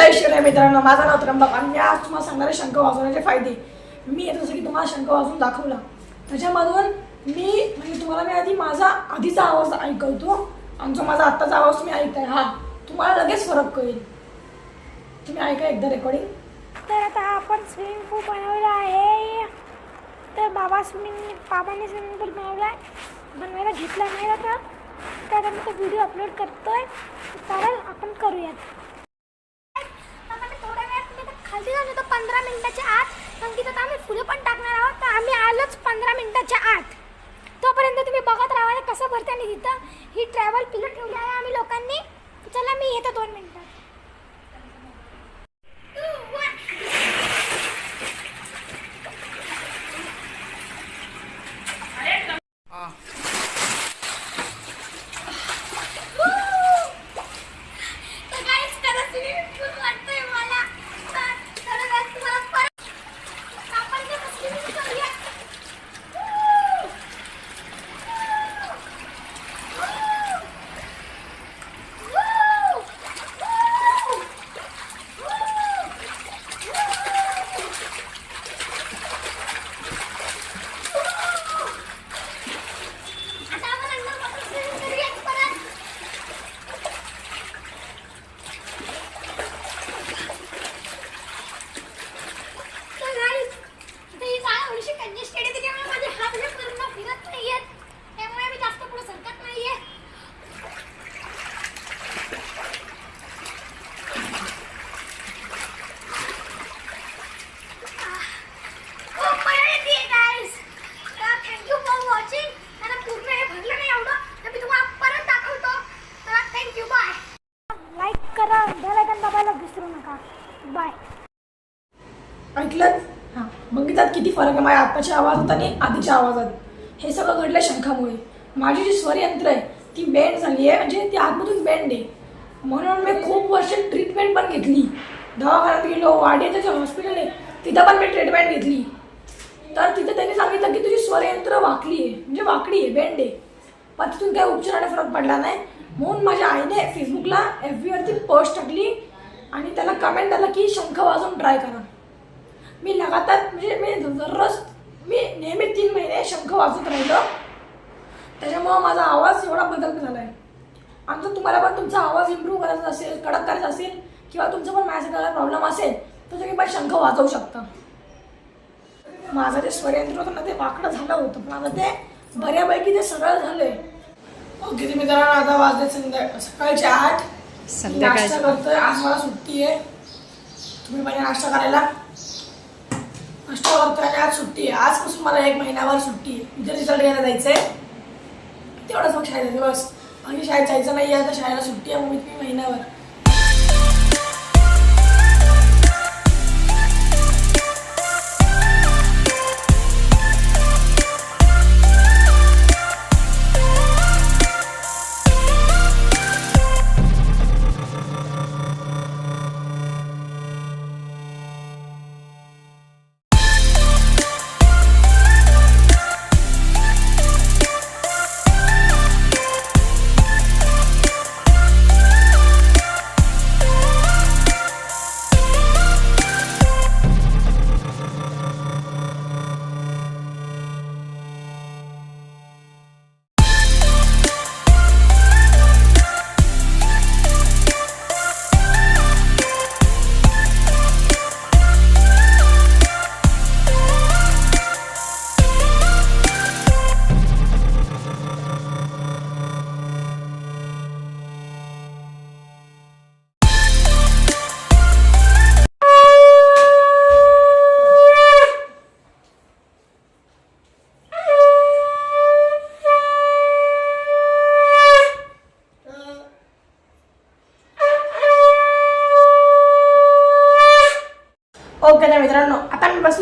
जय श्री मित्रांनो माझं नाव त्र्यंबक आणि मी आज तुम्हाला सांगणार आहे शंख वाजवण्याचे फायदे. मी येत जसं की तुम्हाला शंख वाजवून दाखवला. त्याच्यामधून मी म्हणजे तुम्हाला मी आधी माझा आधीचा आवाज ऐकवतो आणि जो माझा आत्ताचा आवाज तुम्ही ऐकताय हा तुम्हाला लगेच फरक कळेल. तुम्ही ऐका एकदा रेकॉर्डिंग तर आता आपण स्विमिंग पूल बनवला आहे. तर बाबा स्विमिंग बाबाने स्विमिंग पूल बनवला आहे. बनवायला घेतला नाही आता. तर आम्ही तो व्हिडिओ अपलोड करतोय. चालेल आपण करूयात. वेळात मी तर जाऊन येतो पंधरा मिनिटाच्या आत कारण की तर आम्ही फुलं पण टाकणार आहोत तर आम्ही आलोच पंधरा मिनिटाच्या आत. तोपर्यंत तुम्ही बघत राहा कसं भरते आणि तिथं ही ट्रॅव्हल पिलं ठेवली आहे आम्ही लोकांनी. चला मी येतो दोन मिनिटात Two, one. तर guys, खरंच swimming pool वाटतोय मला. तर चला guys, तुम्हाला परत आपण ते swimming करूया. Woo! Woo! Woo! आता आपण अंगावर swimming करूया परत. तर guys, आता ही जागा थोडीशी congested आहे, त्याच्यामुळे माझे हात हे पूर्ण फिरत नाहीयेत. त्यामुळे मी जास्त पुढे सरकत नाहीये. खूप मजा येतेय, guys. तर thank you for watching. मला पूर्ण हे भरलं नाही एवढं, तर मी तुम्हाला परत दाखवतो. तर thank you, bye. लाईक करा दाबायला विसरू नका. बाय ऐकलं हां. बघितलात किती फरक आहे? माझ्या आत्ताच्या आवाजात आणि आधीच्या आवाजात. हे सगळं घडलं शंखामुळे. माझी जी स्वरयंत्र आहे ती बेंड झाली आहे. म्हणजे ती आतमधून बेंड आहे. म्हणून मी खूप वर्ष ट्रीटमेंट पण घेतली. दवाखान्यात गेलो वाडियाचं जे हॉस्पिटल आहे तिथं पण मी ट्रीटमेंट घेतली. तर तिथं त्यांनी सांगितलं की तुझी स्वरयंत्र वाकली आहे. म्हणजे वाकडी आहे बेंड आहे. पण तिथून काही उपचाराने फरक पडला नाही. म्हणून माझ्या आईने फेसबुकला एफ बीवरती पोस्ट टाकली आणि त्याला कमेंट आलं की शंख वाजवून ट्राय करा. मी लगातार म्हणजे मी दररोज मी नेहमी तीन महिने शंख वाजवत राहिलो. त्याच्यामुळं माझा आवाज एवढा बदल झाला आहे आणि जर तुम्हाला पण तुमचा आवाज इम्प्रूव्ह करायचा असेल कडक करायचा असेल किंवा तुमचं पण माझ्या करायला प्रॉब्लेम असेल तर तुम्ही पण शंख वाजवू शकता. माझं जे स्वरयंत्र होतं ना ते वाकडं झालं होतं. पण आता ते बऱ्यापैकी ते सरळ आहे ओके तुम्ही जरा आता वाजले संध्या सकाळचे आठ. नाश्ता करतोय. आज मला सुट्टी आहे. तुम्ही पाहिजे नाश्ता करायला. नाश्ता करतोय आणि आज सुट्टी आहे. आजपासून मला एक महिन्याभर सुट्टी आहे. उद्या रिझल्ट घ्यायला जायचंय. तेवढंच मग शाळेत जायचं बस. आणि शाळेत जायचं नाही आहे तर शाळेला सुट्टी आहे मग मी तुम्ही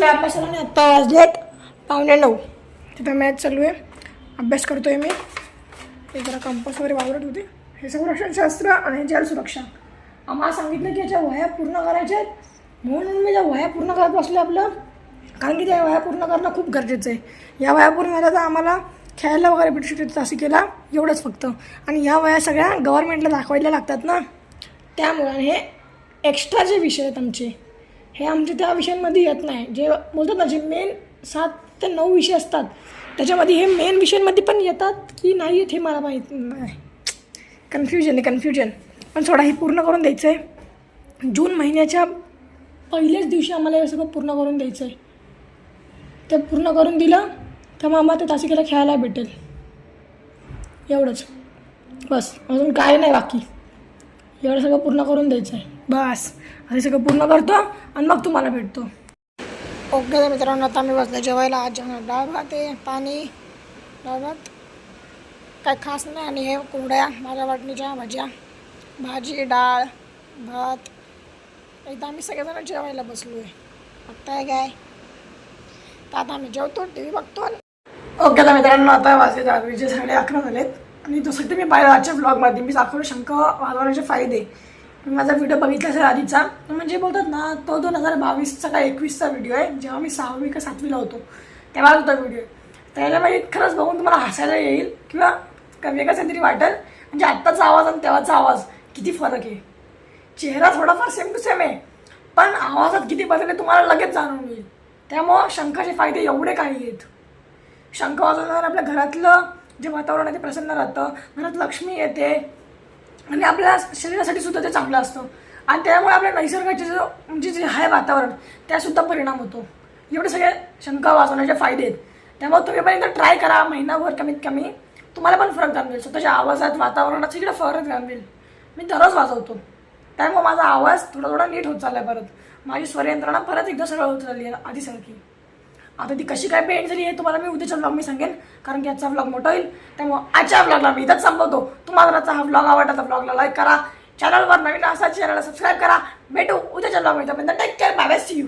आता अभ्यासाला आणि आत्ता वाजलेत पावणे नऊ. तिथं मॅच चालू आहे. अभ्यास करतो आहे मी. हे जरा कंपास वगैरे वावरत होते. हे संरक्षणशास्त्र आणि जलसुरक्षा आम्हाला सांगितलं की याच्या वह्या पूर्ण करायच्या आहेत. म्हणून मी त्या वह्या पूर्ण करत बसले आपलं. कारण की त्या वह्या पूर्ण करणं खूप गरजेचं आहे. या वह्या पूर्ण झाल्या तर आम्हाला खेळायला वगैरे भेटू शकते. तसं केला एवढंच फक्त. आणि ह्या वह्या सगळ्या गव्हर्नमेंटला दाखवायला लागतात ना. त्यामुळे हे एक्स्ट्रा जे विषय आहेत आमचे हे आमच्या त्या विषयांमध्ये येत नाही. जे बोलतात ना जे मेन सात ते नऊ विषय असतात त्याच्यामध्ये हे मेन विषयांमध्ये पण येतात की नाही येत हे मला माहीत नाही. कन्फ्युजन आहे कन्फ्युजन पण सोडा हे पूर्ण करून द्यायचं आहे जून महिन्याच्या पहिल्याच दिवशी आम्हाला हे सगळं पूर्ण करून द्यायचं आहे ते पूर्ण करून दिलं तर मग आम्हाला ते तासिकेला खेळायला भेटेल. एवढंच. बस. अजून काय नाही बाकी. एवढं सगळं पूर्ण करून द्यायचं आहे बस. हे सगळं पूर्ण करतो आणि मग तुम्हाला भेटतो. ओके तर मित्रांनो आता मी बसले जेवायला. आज जेवण डाळ भात आहे पाणी डाळ भात काय खास नाही आणि हे कोंबड्या माझ्या वाटणीच्या भाज्या भाजी डाळ भात. एकदा आम्ही सगळेजण जेवायला बसलो आहे बघताय काय? तर आता आम्ही जेवतो टी व्ही बघतो. ओके तर मित्रांनो आता वाजले रात्रीचे साडे अकरा झालेत. आणि जसं मी पाहिलं आजच्या ब्लॉगमध्ये मी दाखवलं शंख वाजवण्याचे फायदे. माझा व्हिडिओ बघितला असेल आधीचा. म्हणजे बोलतात ना तो दोन हजार बावीसचा का एकवीसचा व्हिडिओ आहे. जेव्हा मी सहावी का सातवीला होतो तेव्हा होता व्हिडिओ त्याला त्याच्यामध्ये खरंच बघून तुम्हाला हसायला येईल किंवा कमी कसं काहीतरी वाटेल. म्हणजे आत्ताचा आवाज आणि तेव्हाचा आवाज किती फरक आहे. चेहरा थोडाफार सेम टू सेम आहे. पण आवाजात किती बदल आहे तुम्हाला लगेच जाणून येईल त्यामुळं शंखाचे फायदे एवढे काही आहेत. शंख वाजवल्यावर आपल्या घरातलं जे वातावरण आहे ते प्रसन्न राहतं. घरात लक्ष्मी येते. आणि आपल्या शरीरासाठी सुद्धा ते चांगलं असतं. आणि त्यामुळे आपल्या नैसर्गाचे जो म्हणजे जे आहे वातावरण त्यासुद्धा परिणाम होतो. एवढे सगळे शंका वाचवण्याचे फायदे आहेत. त्यामुळे तुम्ही पण एकदा ट्राय करा. महिनाभर कमीत कमी तुम्हाला पण फरक जाणवेल. स्वतःच्या आवाजात वातावरणात सगळं फरक जाणवेल. मी दररोज वाजवतो. त्यामुळे माझा आवाज थोडा थोडा नीट होत चालला आहे परत. माझी स्वरयंत्रणा परत एकदा सरळ होत चालली आहे आधीसारखी. आता ती कशी काय पेंट झाली आहे तुम्हाला मी उद्याच्या ब्लॉग मी सांगेन. कारण की आजचा ब्लॉग मोठा होईल. त्यामुळे आजच्या ब्लॉगला मी इथंच संपवतो तुम्हाला आजचा हा ब्लॉग आवडला तर ब्लॉगला लाईक करा. चॅनलवर नवीन असा चॅनलला सबस्क्राईब करा. भेटू उद्याच्या blog take care bye see you